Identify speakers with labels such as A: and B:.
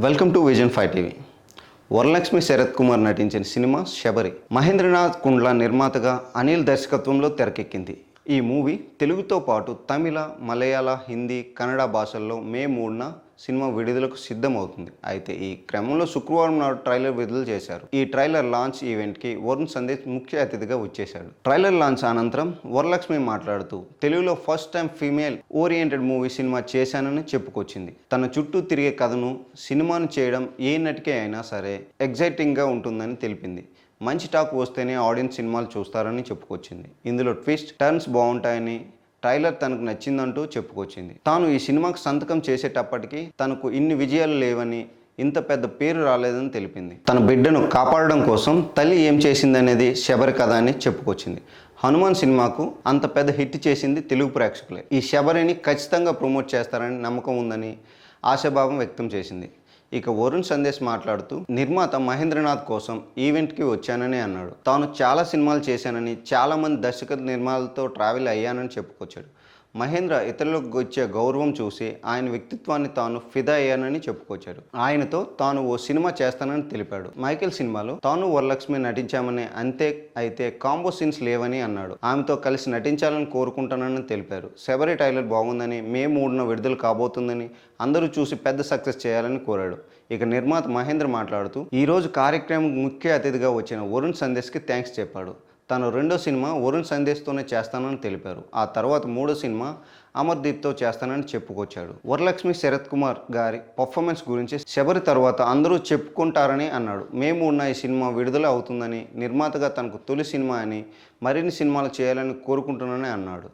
A: Welcome to vision five TV. Varalakshmi Sarath Kumar నటించిన cinema Sabari Mahendranath కుండ్ల నిర్మాతగా అనిల్ దర్శకత్వంలో తెరకెక్కింది. ఈ మూవీ తెలుగుతో పాటు తమిళ మలయాళ హిందీ కన్నడ భాషల్లో మే మూడున సినిమా విడుదలకు సిద్ధమవుతుంది. అయితే ఈ క్రమంలో శుక్రవారం నాడు ట్రైలర్ విడుదల చేశారు. ఈ ట్రైలర్ లాంచ్ ఈవెంట్కి వరుణ్ సందేశ్ ముఖ్య అతిథిగా వచ్చేశాడు. ట్రైలర్ లాంచ్ అనంతరం వరలక్ష్మి మాట్లాడుతూ తెలుగులో first time female oriented movie cinema చేశానని చెప్పుకొచ్చింది. తన చుట్టూ తిరిగే కథను సినిమాను చేయడం ఏ నటికే అయినా సరే ఎగ్జైటింగ్గా ఉంటుందని తెలిపింది. మంచి టాక్ వస్తేనే ఆడియన్స్ సినిమాలు చూస్తారని చెప్పుకొచ్చింది. ఇందులో ట్విస్ట్ టర్న్స్ బాగుంటాయని ట్రైలర్ తనకు నచ్చిందంటూ చెప్పుకొచ్చింది. తాను ఈ సినిమాకు సంతకం చేసేటప్పటికి తనకు ఇన్ని విజయాలు లేవని ఇంత పెద్ద పేరు రాలేదని తెలిపింది. తన బిడ్డను కాపాడడం కోసం తల్లి ఏం చేసిందనేది శబరి కథ అని చెప్పుకొచ్చింది. హనుమాన్ సినిమాకు అంత పెద్ద హిట్ చేసింది తెలుగు ప్రేక్షకులే. ఈ శబరిని ఖచ్చితంగా ప్రమోట్ చేస్తారని నమ్మకం ఉందని ఆశాభావం వ్యక్తం చేసింది. ఇక వరుణ్ సందేశ్ మాట్లాడుతూ నిర్మాత మహేంద్రనాథ్ కోసం ఈవెంట్కి వచ్చానని అన్నాడు. తాను చాలా సినిమాలు చేశానని చాలామంది దర్శక నిర్మాతలతో ట్రావెల్ అయ్యానని చెప్పుకొచ్చాడు. మహేంద్ర ఇతరులకు వచ్చే గౌరవం చూసి ఆయన వ్యక్తిత్వాన్ని తాను ఫిదా అయ్యానని చెప్పుకొచ్చాడు. ఆయనతో తాను ఓ సినిమా చేస్తానని తెలిపాడు. మైకేల్ సినిమాలో తాను వరలక్ష్మి నటించామని అంతే అయితే కాంబో సీన్స్ లేవని అన్నాడు. ఆమెతో కలిసి నటించాలని కోరుకుంటానని తెలిపారు. శబరి టైలర్ బాగుందని మే మూడున విడుదల కాబోతుందని అందరూ చూసి పెద్ద సక్సెస్ చేయాలని కోరాడు. ఇక నిర్మాత మహేంద్ర మాట్లాడుతూ ఈరోజు కార్యక్రమం ముఖ్య అతిథిగా వచ్చిన వరుణ్ సందేశ్కి థ్యాంక్స్ చెప్పాడు. తను రెండో సినిమా వరుణ్ సందేశ్తోనే చేస్తానని తెలిపారు. ఆ తర్వాత మూడో సినిమా అమర్దీప్తో చేస్తానని చెప్పుకొచ్చాడు. వరలక్ష్మి శరత్ కుమార్ గారి పర్ఫార్మెన్స్ గురించి శబరి తర్వాత అందరూ చెప్పుకుంటారని అన్నాడు. మేము ఉన్న ఈ సినిమా విడుదల అవుతుందని నిర్మాతగా తనకు తొలి సినిమా అని మరిన్ని సినిమాలు చేయాలని కోరుకుంటున్నానని అన్నాడు.